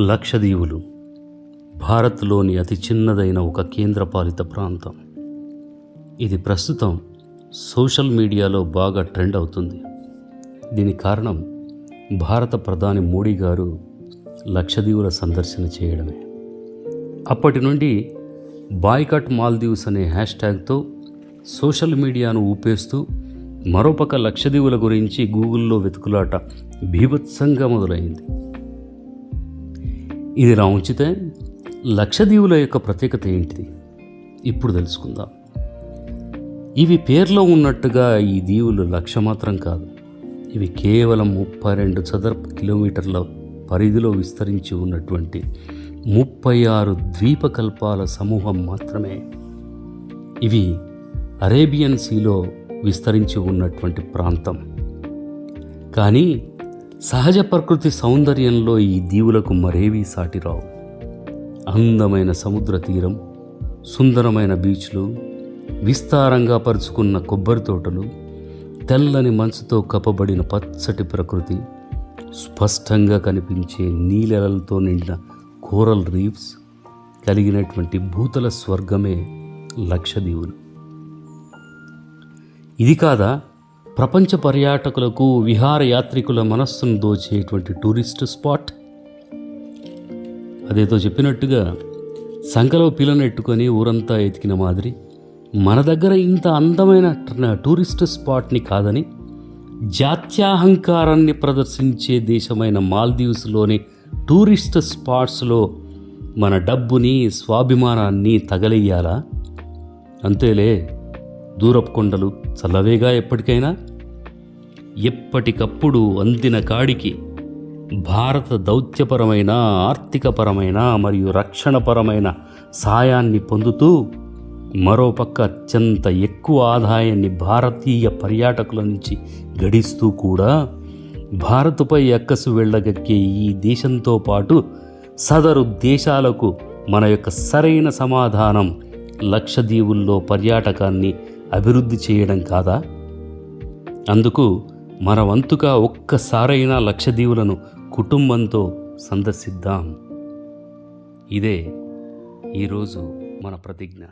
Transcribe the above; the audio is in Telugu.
లక్షదీవులు. భారత్లోని అతి చిన్నదైన ఒక కేంద్రపాలిత ప్రాంతం. ఇది ప్రస్తుతం సోషల్ మీడియాలో బాగా ట్రెండ్ అవుతుంది. దీని కారణం భారత ప్రధాని మోడీ గారు లక్షదీవుల సందర్శన చేయడమే. అప్పటి నుండి బాయ్కట్ మాల్దీవ్స్ అనే హ్యాష్ ట్యాగ్తో సోషల్ మీడియాను ఊపేస్తూ మరోపక్క లక్షదీవుల గురించి గూగుల్లో వెతుకులాట బీభత్సంగా మొదలైంది. ఇది నా ఉంచితే లక్షదీవుల యొక్క ప్రత్యేకత ఏంటిది? ఇప్పుడు తెలుసుకుందాం. ఇవి పేర్లో ఉన్నట్టుగా ఈ దీవులు లక్ష మాత్రం కాదు. ఇవి కేవలం ముప్పై రెండు చదరపు కిలోమీటర్ల పరిధిలో విస్తరించి ఉన్నటువంటి ముప్పై ఆరు ద్వీపకల్పాల సమూహం మాత్రమే. ఇవి అరేబియన్ సీలో విస్తరించి ఉన్నటువంటి ప్రాంతం. కానీ సహజ ప్రకృతి సౌందర్యంలో ఈ దీవులకు మరేవీ సాటిరావు? అందమైన సముద్ర తీరం సుందరమైన బీచ్లు విస్తారంగా పరుచుకున్న కొబ్బరి తోటలు తెల్లని మంచుతో కప్పబడిన పచ్చటి ప్రకృతి స్పష్టంగా కనిపించే నీలలతో నిండిన కోరల్ రీఫ్స్ కలిగినటువంటి భూతల స్వర్గమే లక్షదీవులు. ఇది కాదా ప్రపంచ పర్యాటకులకు విహారయాత్రికుల మనస్సును దోచేటువంటి టూరిస్ట్ స్పాట్. అదేదో చెప్పినట్టుగా సంఖలో పిల్లనెట్టుకొని ఊరంతా ఎతికిన మాదిరి మన దగ్గర ఇంత అందమైన టూరిస్ట్ స్పాట్ని కాదని జాత్యాహంకారాన్ని ప్రదర్శించే దేశమైన మాల్దీవ్స్లోని టూరిస్ట్ స్పాట్స్లో మన డబ్బుని స్వాభిమానాన్ని తగలెయ్యాలా? అంతేలే దూరపు కొండలు చల్లవేగా ఎప్పటికైనా ఎప్పటికప్పుడు అందిన కాడికి భారత దౌత్యపరమైన ఆర్థికపరమైన మరియు రక్షణపరమైన సాయాన్ని పొందుతూ మరోపక్క అత్యంత ఎక్కువ ఆదాయాన్ని భారతీయ పర్యాటకుల నుంచి గడిస్తూ కూడా భారత్పై ఎక్కసు వెళ్ళగక్కే ఈ దేశంతో పాటు సదరు దేశాలకు మన యొక్క సరైన సమాధానం లక్షద్వీపుల్లో పర్యాటకాన్ని అభివృద్ధి చేయడం కాదా? అందుకు మన వంతుగా ఒక్కసారైనా లక్షదీవులను కుటుంబంతో సందర్శిద్దాం. ఇదే ఈరోజు మన ప్రతిజ్ఞ.